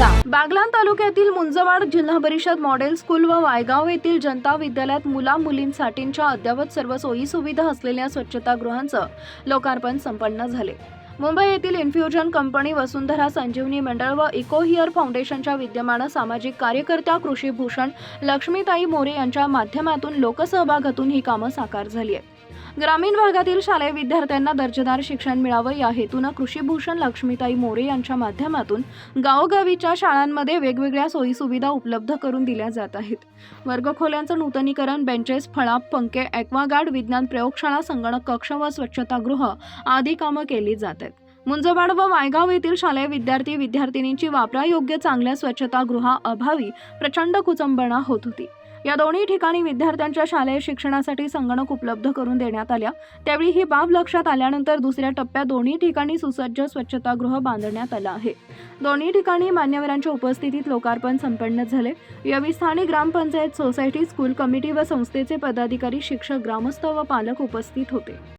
बागलाण तालुक्यातील मुंजवाड जिल्हा परिषद मॉडेल स्कूल व वायगाव येथील जनता विद्यालयात मुला मुलींसाठींच्या अद्ययावत सर्व सोयी सुविधा असलेल्या स्वच्छतागृहांचं लोकार्पण संपन्न झाले. मुंबई येथील इन्फ्युजन कंपनी वसुंधरा संजीवनी मंडळ व इको हिअर फाउंडेशनच्या विद्यमान सामाजिक कार्यकर्त्या कृषीभूषण लक्ष्मीताई मोरे यांच्या माध्यमातून लोकसहभागातून ही कामं साकार झाली आहेत. ग्रामीण भागातील शालेय विद्यार्थ्यांना दर्जेदार शिक्षण मिळावं या हेतूनं कृषीभूषण लक्ष्मीताई मोरे यांच्या माध्यमातून गावोगावीच्या शाळांमध्ये वेगवेगळ्या सोयीसुविधा उपलब्ध करून दिल्या जात आहेत. वर्गखोल्यांचं नूतनीकरण बेंचेस फळाप पंखे ॲक्वागार्ड विज्ञान प्रयोगशाळा संगणक कक्ष व स्वच्छतागृह आदी कामं केली जात आहेत. मुंजवाड व वायगाव येथील शालेय विद्यार्थी विद्यार्थिनींची वापरायोग्य चांगल्या स्वच्छतागृहाअभावी प्रचंड कुचंबणा होत होती. या दोन्ही ठिकाणी विद्यार्थ्यांच्या शालेय शिक्षणासाठी संगणक उपलब्ध करून देण्यात आल्या. त्यावेळी ही बाब लक्षात आल्यानंतर दुसऱ्या टप्प्यात दोन्ही ठिकाणी सुसज्ज स्वच्छतागृह बांधण्यात आलं आहे. दोन्ही ठिकाणी मान्यवरांच्या उपस्थितीत लोकार्पण संपन्न झाले. यावेळी स्थानिक ग्रामपंचायत सोसायटी स्कूल कमिटी व संस्थेचे पदाधिकारी शिक्षक ग्रामस्थ व पालक उपस्थित होते.